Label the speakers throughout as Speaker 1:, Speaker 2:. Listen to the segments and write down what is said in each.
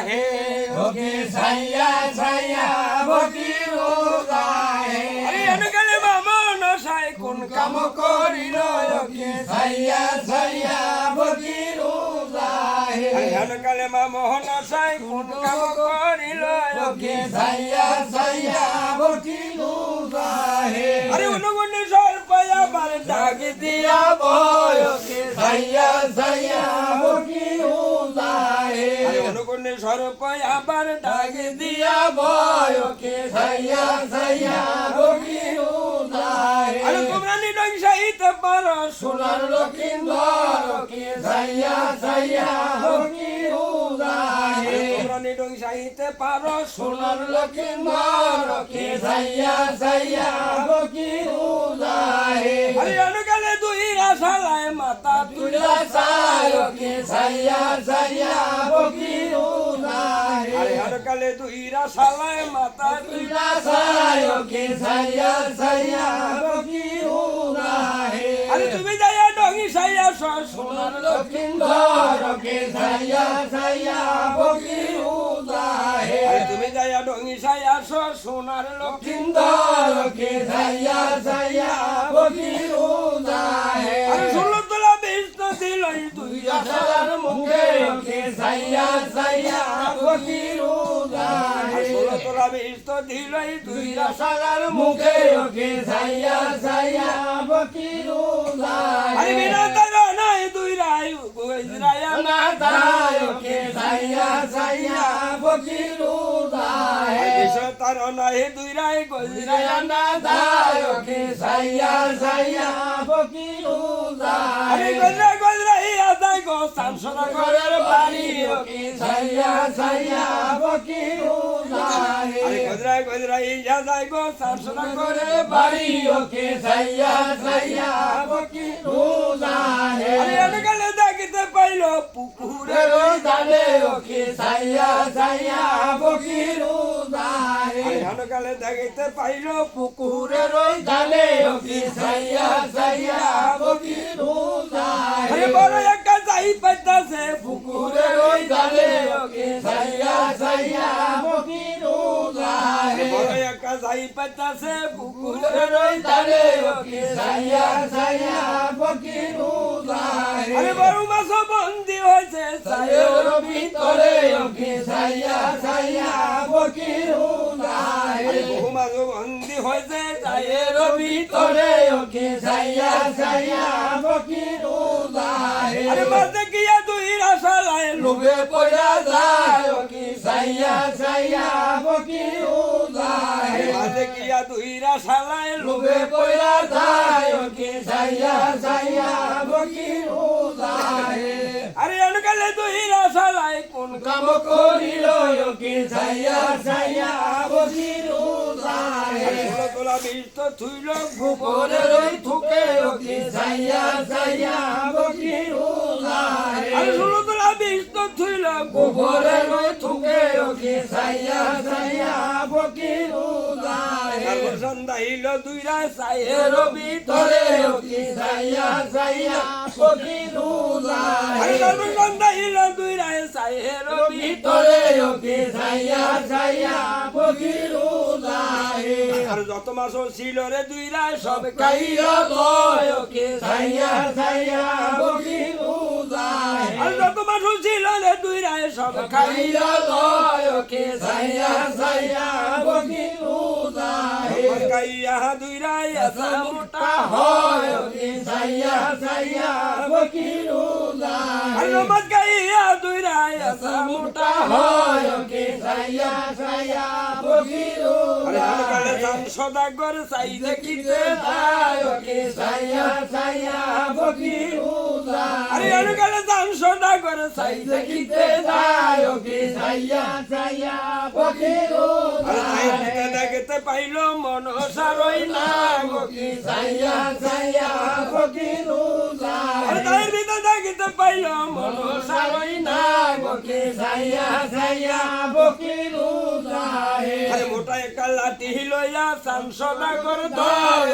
Speaker 1: হে
Speaker 2: ওকে সাইয়া সাইয়া ফকির উদাহে
Speaker 1: আরে অনুকালে মামন সাই কোন কাম করিল?
Speaker 2: ওকে সাইয়া সাইয়া ফকির উদাহে
Speaker 1: আরে অনুকালে মামন সাই কোন কাম করিল? আরে অনুগুণে বার ডাক দিয়া
Speaker 2: বয়কে সাইয়া
Speaker 1: অনুগুণে সর্পয়া বার ডাক দিয়া
Speaker 2: বয়কে সাইয়া সাইয়া ফকির উদাহে
Speaker 1: আরে তোমরা নিডং সাহিত্য পর
Speaker 2: সোনার লক্ষিন্দর কে সাইয়া সাইয়া ফকির উদাহে
Speaker 1: তোমরা নিডং সাহিত্য পার
Speaker 2: সোনার লক্ষিন্দর কে সাইয়া সাইয়া ফকির উদাহে
Speaker 1: আরে অনুকালে দুই রাসালায় মাতা
Speaker 2: তুলা সাইয়া সাইয়া ফকির উদাহে
Speaker 1: আরে অনুকালে দুই রাসালায় মাতা তুই
Speaker 2: তুলা সায়কে সাইয়া সাইয়া ফকির উদাহে
Speaker 1: আরে তুমি যাইয়া ডঙ্গি সাইয়া
Speaker 2: সোনার লক্ষিন্দর কে সাইয়া সাইয়া ফকির উদাহে
Speaker 1: আরে তুমি যাইয়া ডঙ্গি সাইয়া সোনার
Speaker 2: লক্ষিন্দর কে সাইয়া সাইয়া ফকির উদাহে
Speaker 1: আরে ষোলো তোলা বিশ দিল দুই
Speaker 2: আশার মুখে কে সাইয়া সাইয়া ফকির উদাহে
Speaker 1: ষোলো তোলা বিশ তো দিল দুই
Speaker 2: আশার মুখে কে সাইয়া সাইয়া ফকির
Speaker 1: আরে বিনা তার নাই দুই রাই গুজরায়া না
Speaker 2: ফকির উদাহে
Speaker 1: তার নাই দুই রাই গুজরায়া না
Speaker 2: নাদায়কে সাইয়া সাইয়া ফকির
Speaker 1: আরে
Speaker 2: উদাহে
Speaker 1: গজরা গজরাই আদায় গো সামসরা
Speaker 2: ঘরের বাড়ি ওকে সাইয়া সাইয়া ফকির উদাহে
Speaker 1: আরে গজরা গজরাই আদায় গো সামসরা করে
Speaker 2: ঘরের বাড়ি ওকে সাইয়া সাইয়া ফকির উদাহে
Speaker 1: আরে অনুকালে দেখিতে পাইল পুকুরে
Speaker 2: পুকুরের দালে ওকে সাইয়া সাইয়া ফকির উদাহে
Speaker 1: অনুকালে দেখিতে পাইল পুকুরে
Speaker 2: পুকুরের ওই দালে ওকে সাইয়া সাইয়া উদাহে
Speaker 1: আরে বড় একা যাই পাইতাছে পুকুরে
Speaker 2: পুকুরের ওই দালে ওকে সাইয়া সাইয়া উদাহে
Speaker 1: বড় একা যাই পাইতাছে পুকুরে
Speaker 2: পুকুরের ওই দালে ওকে সাইয়া সাইয়া সাইয়ের ভিতরে সাইয়া ফকির উদাহে
Speaker 1: বহু মাছ বন্দি হয়েছে
Speaker 2: সাইয়ের ভিতরে ওকে সাইয়া সাইয়া ফকির
Speaker 1: আরে মাঝে
Speaker 2: লোভে পড়া যায় ওকে সাইয়া সাইয়া ফকির উদাহে।
Speaker 1: মাঝে গিয়া দুই রাসালায়
Speaker 2: লোভে পড়া যায় ওকে সাইয়া সাইয়া ফকির উদাহে।
Speaker 1: আরে অনুকালে দুই রাসালায় কোন
Speaker 2: কাম করিল ওকে সাইয়া সাইয়া উদাহে।
Speaker 1: ষোলো তোলা বিশ তো থুইল
Speaker 2: গোপরে রই থুকে ওকে সাইয়া সাইয়া
Speaker 1: আরে তো থুইল
Speaker 2: গোপরে রই থুকে ওকে সাইয়া সাইয়া ফকির উদাহে
Speaker 1: তারপর সন্ধ্যা হইল দুই রাসায়
Speaker 2: এর ভিতরে ওকে সাইয়া সাইয়া ফকির
Speaker 1: আরে
Speaker 2: উদাহে
Speaker 1: তারপর সন্ধ্যা হইল দুই
Speaker 2: ভিতরে ওকে সাইয়া সাইয়া ফকির
Speaker 1: আর যত মাস ছিল রে দুই সব
Speaker 2: কাইয়া লয় ওকে সাইয়া সাইয়া ফকির
Speaker 1: মাস ছিল রে দুই রায় সব
Speaker 2: লয় ওকে সাইয়া সাইয়া ফকির উদাহে
Speaker 1: কাইয়া দুই রায় আসা মোটা
Speaker 2: হয় ওকে সাইয়া সাইয়া ফকির উদাহে
Speaker 1: নমাজ কাইয়া দুই রায় আসা মোটা
Speaker 2: হয় ওকে সাইয়া সাইয়া ফকির উদাহে
Speaker 1: সান সদা করে চাই
Speaker 2: যায় ওকে সাইয়া সাইয়া উদাহে
Speaker 1: আরে হালকালে সান সদা করে চাই
Speaker 2: দেখিতে যায় ওকে সাইয়া সাইয়া ফকির
Speaker 1: আরে দেখতে পাইল মন সারই না
Speaker 2: ওকে সাইয়া সাইয়া উদাহে
Speaker 1: আরে ভিতরে দেখতে পাইল মন সারই না
Speaker 2: ওকে সাইয়া সাইয়া উদাহে
Speaker 1: আরে মোটা একটা লাঠি লইয়া সান সদা করে
Speaker 2: দয়
Speaker 1: দয়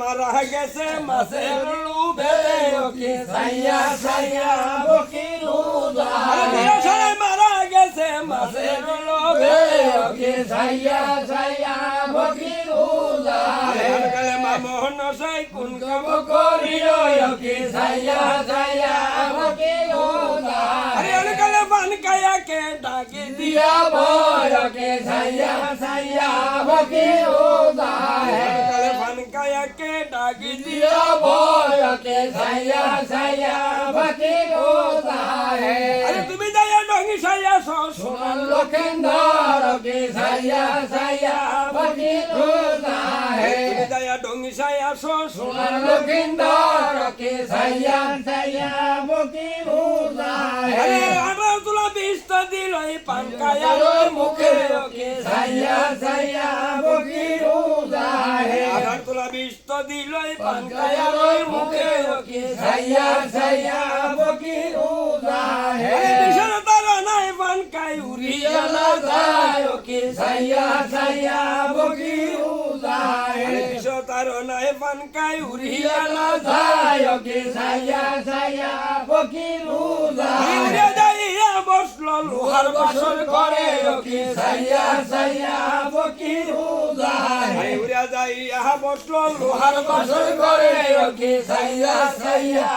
Speaker 1: মারা গেছে মাছের লুবে
Speaker 2: কি সাইয়া সাইয়া
Speaker 1: সালায় মারা মাছের লোভে
Speaker 2: কি সাইয়া সাইয়া ফকিরু যায়
Speaker 1: অনকালে মামন সায় কোন
Speaker 2: কি
Speaker 1: ডাকি দিয়া
Speaker 2: বয় কে সাইয়া সাইয়া ফকিরু যায়
Speaker 1: অনকালে বান কায়া কে ডাকি দিয়া
Speaker 2: দিয়া বয় কে সাইয়া সাইয়া ফকিরু যায়
Speaker 1: আরে তুমি যাইয়া সাইয়া
Speaker 2: সোনার লক্ষেন্দর কে সাইয়া সাইয়া ফকিরু যায়
Speaker 1: তুমি যাইয়া ডঙ্গি সাইয়া
Speaker 2: সোনার লক্ষেন্দর কে সাইয়া সাইয়া ফকিরু
Speaker 1: আরে
Speaker 2: যায়
Speaker 1: আবার তুলা বিস্তা দিল এই পান
Speaker 2: মুখে কে সাইয়া সাইয়া ফকিরু যায়
Speaker 1: আবার তুলা বিস্তা দিল এই পান
Speaker 2: মুখে কে সাইয়া সাইয়া ফকিরু যায়
Speaker 1: আরে কাই উড়ি
Speaker 2: রিয়ালা যায় কে সাইয়া সাইয়া ফকিরু যায়
Speaker 1: আরে বিশাল তারা নাই পান কাই উড়ি
Speaker 2: রিয়ালা যায় কে সাইয়া সাইয়া
Speaker 1: উড়ে যাইয়া বসল লোহার বাসর করে
Speaker 2: কে সাইয়া
Speaker 1: বসল লোহার বাসর
Speaker 2: করে কে সাইয়া সাইয়া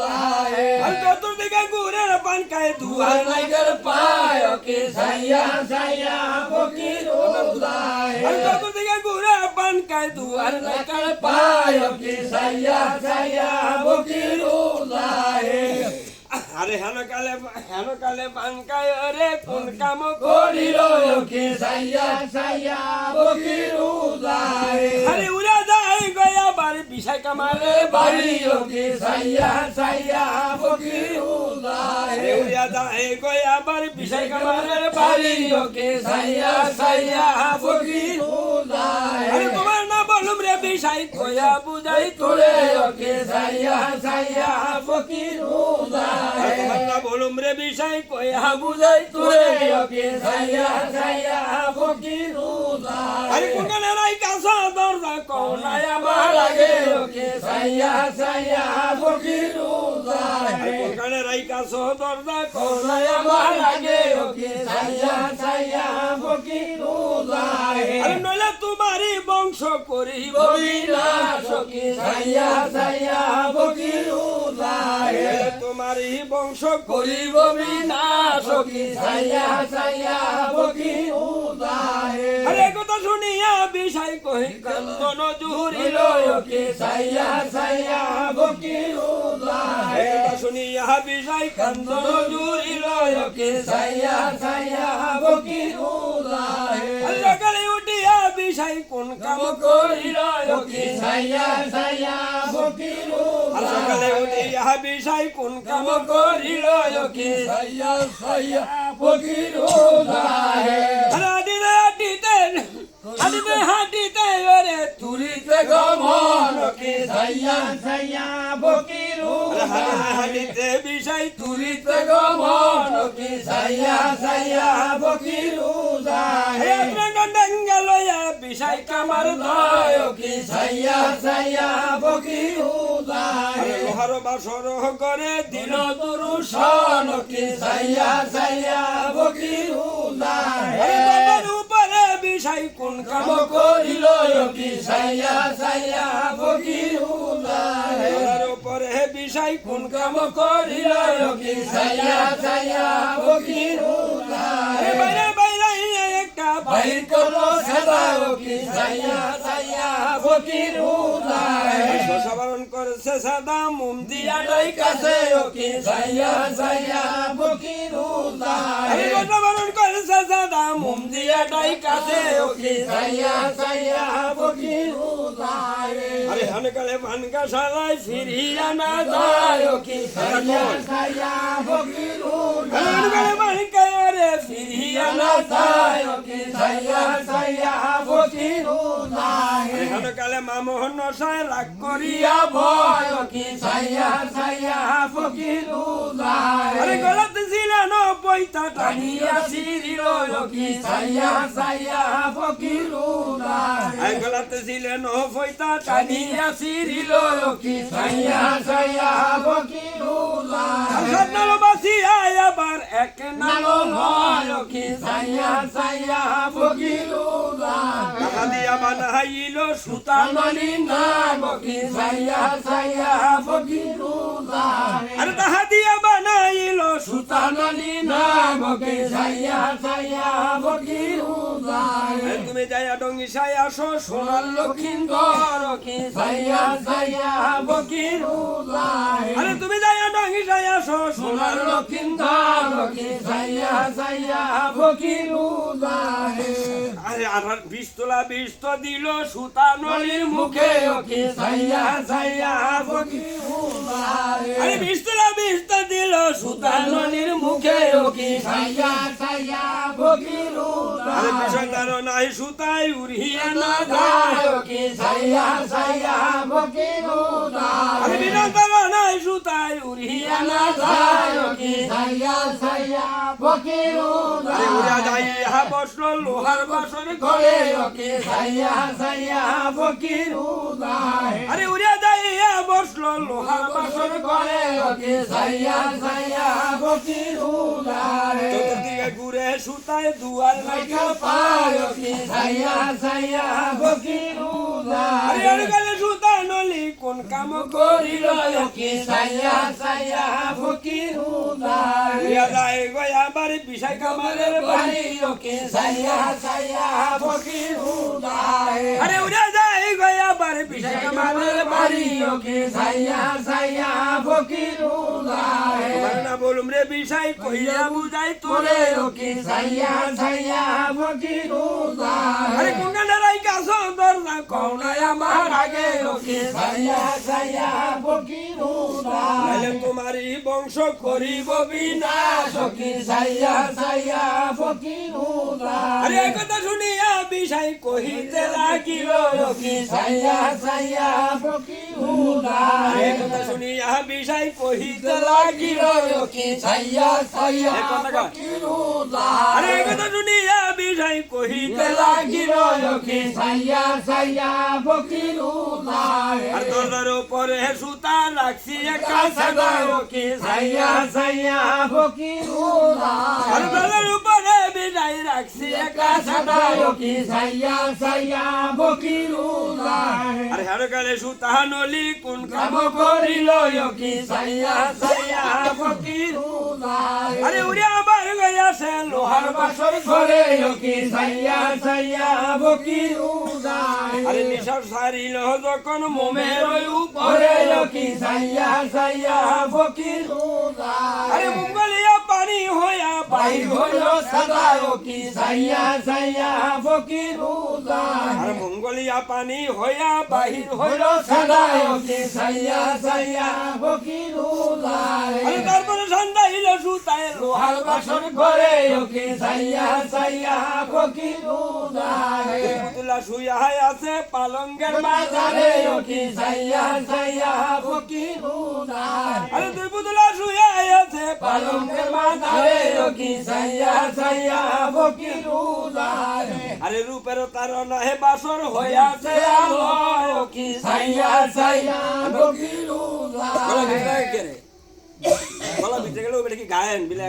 Speaker 2: যায়
Speaker 1: আর চতুর্দিকে ঘুরে পান দুয়ার নাই
Speaker 2: নাইকার পায় কে সাইয়া সাইয়া যায়
Speaker 1: আর চতুর্দিকে ঘুরে পান কাই দুয়ার
Speaker 2: নাইকার পায় কে
Speaker 1: আরে হেন কালে হেন কালে কাই রে কোন কাম
Speaker 2: করিল? কে সাইয়া সাইয়া ফকিরু যায়
Speaker 1: আরে উড়ে যাই গয়া বাড়ি বিষয় কামারে
Speaker 2: বাড়ি। কে সাইয়া সাইয়া যায়
Speaker 1: আরে উড়ে যাই গয়া বাড়ি বিষয় কামারে
Speaker 2: বাড়ি। কে সাইয়া সাইয়া যায়
Speaker 1: তোমার না বিষয় কয়া বুঝাই
Speaker 2: তোরে
Speaker 1: তোরে
Speaker 2: কে সাইয়া সাইয়া ফকিরু
Speaker 1: তোমার না বলুম রে বিষয় কয়া বুঝাই
Speaker 2: তোরে
Speaker 1: তোরে
Speaker 2: কে সাইয়া সাইয়া ফকিরু যায়
Speaker 1: আরে কোনখানে রাই কাঁসা দরজা কোনায় আমার লাগে
Speaker 2: লাগে। সাইয়া সাইয়া ফকিরু
Speaker 1: আরে দরজা
Speaker 2: কোনায় আমার লাগে সাইয়া সাইয়া
Speaker 1: আরে তোমারই বংশ করিব
Speaker 2: বিনাশ কে যায়
Speaker 1: তোমারই বংশ করিব
Speaker 2: বিনাশ কে
Speaker 1: আরে কথা শুনিয়া বিষয় কহি কান্দন জুহুরিল
Speaker 2: কে সাইয়া সাইয়া ফকিরু যায়
Speaker 1: শুনিয়া বিষয় কান্দন জুহুরিল
Speaker 2: কে যায়
Speaker 1: সকালে উঠিয়া বিষয় কোন কাম করিল
Speaker 2: কে? সাইয়া সাইয়া ফকিরু
Speaker 1: আর সকালে উঠিয়া বিষয় কোন কাম করিল
Speaker 2: কে? সাইয়া সাইয়া ফকিরু যায়
Speaker 1: হাঁটিতে হাঁটিতে হাঁটিতে হাঁটিতে ওরে তুলিতে
Speaker 2: গমন কে? সাইয়া সাইয়া ফকিরু
Speaker 1: হাঁটিতে
Speaker 2: যায়
Speaker 1: বিষয় তুলিতে
Speaker 2: গমন কে? সাইয়া সাইয়া ফকিরু যায়
Speaker 1: বিষয় কামার ধয়
Speaker 2: কে সাইয়া সাইয়া ফকিরু যায়
Speaker 1: লোহার বাসর করে দিল তরু
Speaker 2: সন কে সাইয়া সাইয়া যায়
Speaker 1: বাবার উপরে বিষয় কোন কাম
Speaker 2: করিল কি? সাইয়া সাইয়া যায়
Speaker 1: বাবার উপরে বিষয় কোন কাম
Speaker 2: করিল কি? সাইয়া সাইয়া যায়
Speaker 1: বাইরে
Speaker 2: করল সাদা কি সাইয়া সাইয়া ফকিরু যায়
Speaker 1: সাবারণ করেছে সাদা মোম দিয়া
Speaker 2: ইয়াডাই কাছে কি সাইয়া সাইয়া ফকিরু যায়
Speaker 1: সাবারণ করেছে সাদা মোম দিয়া ডাই কাছে
Speaker 2: কি সাইয়া সাইয়া ফকিরু যায়
Speaker 1: আরে হানকালে ভানকা সালাই ফিরিয়া না
Speaker 2: যায়
Speaker 1: যায়
Speaker 2: কি সাইয়া সাইয়া ফকিরু
Speaker 1: হানকালে ভানকা ফিরিয়া না
Speaker 2: না
Speaker 1: যায়
Speaker 2: কি সাইয়া সাইয়া ইয়া ভয় কি সাইয়া সাইয়া ফকিরু যায়
Speaker 1: আরে গলাতে ছিল নব্বইটা টানিয়া
Speaker 2: টানিয়া সিরিল কি সাইয়া সাইয়া ফকিরু যায়
Speaker 1: আই গলাতে ছিল নব্বইটা টানিয়া
Speaker 2: টানিয়া সিরিল কি সাইয়া সাইয়া ফকিরু
Speaker 1: আবার এক নালো নয়
Speaker 2: কি সাইয়া সাইয়া যায়
Speaker 1: টাকা দিয়া বানাইল সুতা
Speaker 2: তানলি না বকি সাইয়া সাইয়া যায়
Speaker 1: আরে তাহা দিয়া বানাইল সুতা
Speaker 2: তানলি না বকি সাইয়া সাইয়া
Speaker 1: আরে তুমি যাইয়া ডঙ্গি সাই আসো সোনার
Speaker 2: লক্ষিন্দর সাইয়া সাইয়া
Speaker 1: আরে তুমি যাইয়া ডঙ্গি সাই আসো
Speaker 2: সোনার লক্ষিন্দর সাইয়া সাইয়া
Speaker 1: আরে আঠার বিশ তোলা বিশ তো দিল সুতা নলির মুখে
Speaker 2: মুখে কি সাইয়া সাইয়া ফকিরু
Speaker 1: আরে বিশ তোলা বিশ তো দিল সুতা নলির মুখে
Speaker 2: কি সাইয়া সাইয়া
Speaker 1: আরে বিষয় নাই সুতাই উড়িয়া না যায়।
Speaker 2: কি সাইয়া সাইয়া ফকিরু
Speaker 1: আরে
Speaker 2: যায়
Speaker 1: বিনা নাই সুতাই উড়িয়া না যায়।
Speaker 2: কি সাইয়া সাইয়া ফকিরু
Speaker 1: আরে উড়িয়া
Speaker 2: যায়
Speaker 1: ইহা বসল লোহার বসর
Speaker 2: করে। কি সাইয়া সাইয়া ফকিরু যায়
Speaker 1: আরে উড়া যাই ইহা বসল লোহার বাসর ঘরে
Speaker 2: করে কি সাইয়া সাইয়া ফকিরু যায়
Speaker 1: চতুর্দিকে ঘুরে সুতায় দুয়ার
Speaker 2: লাইকা পায় কি সাইয়া সাইয়া ফকিরু
Speaker 1: আরে আর গেলে সুতা নলি কোন কাম
Speaker 2: করিল
Speaker 1: করিল
Speaker 2: সাইয়া সাইয়া ফকিরু যায়
Speaker 1: যায় গয়া বাড়ি বিষয় কামারের বাড়ি।
Speaker 2: বাড়ি সাইয়া সাইয়া ফকিরু যায়
Speaker 1: আরে উড়া গয়া বাড়ি বিষয় কামারের বাড়ি
Speaker 2: বাড়ি সাইয়া সাইয়া ফকিরু যায়
Speaker 1: না বলুম রে বিষয় কইয়া বুঝাই তোরে
Speaker 2: তোরে কি সাইয়া সাইয়া ফকিরু
Speaker 1: আরে
Speaker 2: যায়
Speaker 1: কোন গান্ডারাই কাছ দরজা কওনায় আমার
Speaker 2: আগে কি সাইয়া সাইয়া ফকিরু
Speaker 1: তাহলে তোমারই বংশ করিব বিনা
Speaker 2: সখী সাইয়া সাইয়া ফকিরু
Speaker 1: আরে কথা শুনিয়া বিষয় কহিতে লাগিল
Speaker 2: কি সাইয়া সাইয়া ফকিরু
Speaker 1: আরে
Speaker 2: যায়
Speaker 1: শুনিয়া বিষয় কহিতে
Speaker 2: লাগিল।
Speaker 1: লাগিল
Speaker 2: কি সাইয়া সাইয়া
Speaker 1: এ কথা আরে
Speaker 2: যায়
Speaker 1: শুনিয়া বিষয় কহিতে
Speaker 2: লাগিল
Speaker 1: লাগিল
Speaker 2: কি সাইয়া সাইয়া ফকিরু
Speaker 1: আর
Speaker 2: যায়
Speaker 1: উপরে সুতা রাখছি একা
Speaker 2: কাছে কি সাইয়া সাইয়া ফকিরু
Speaker 1: আর
Speaker 2: যায়
Speaker 1: উপরে বিদায় রাখছি একা সাদায়
Speaker 2: কি সাইয়া সাইয়া যায়
Speaker 1: আর হের কালে সুতা নলি কোন কাম
Speaker 2: করিল কি সাইয়া সাইয়া ফকিরু
Speaker 1: আরে উড়িয়া বার গয়াছে লোহার বাসর ঘরে।
Speaker 2: কি সাইয়া সাইয়া ফকিরু
Speaker 1: আরে নিশার সারিল যখন মোমের উপরে।
Speaker 2: কি সাইয়া সাইয়া ফকিরু
Speaker 1: আরে মুঙ্গলিয়া পানি হইয়া
Speaker 2: বাইর হইল সদা কি সাইয়া সাইয়া ফকির
Speaker 1: আর মঙ্গলিয়া পানি হইয়া বাহির হইল
Speaker 2: সদা কি সাইয়া সাইয়া ফকির যায়
Speaker 1: তারপরে সন্ধ্যা হইল সুতায় লোহার
Speaker 2: বাসন করে কি সাইয়া সাইয়া ফকির
Speaker 1: পুতুলা শুয়া আছে পালঙ্গের
Speaker 2: বাজারে।
Speaker 1: বাজারে
Speaker 2: সাইয়া সাইয়া ফকিরু যায়
Speaker 1: আরে দুই পুতুলা শুয়া আছে
Speaker 2: পালঙ্গের
Speaker 1: পালঙ্গের
Speaker 2: বাজারে
Speaker 1: বাজারে
Speaker 2: কি সাইয়া সাইয়া যায়
Speaker 1: আরে রূপের তার নাহে বাসর হইয়াছে আলোয় কি
Speaker 2: সাইয়া সাইয়া ফকিরু
Speaker 1: গলা
Speaker 2: যায়
Speaker 1: ভিতরে গেলে গলা ভিতরে গেলে ওটা কি গায়েন বিলে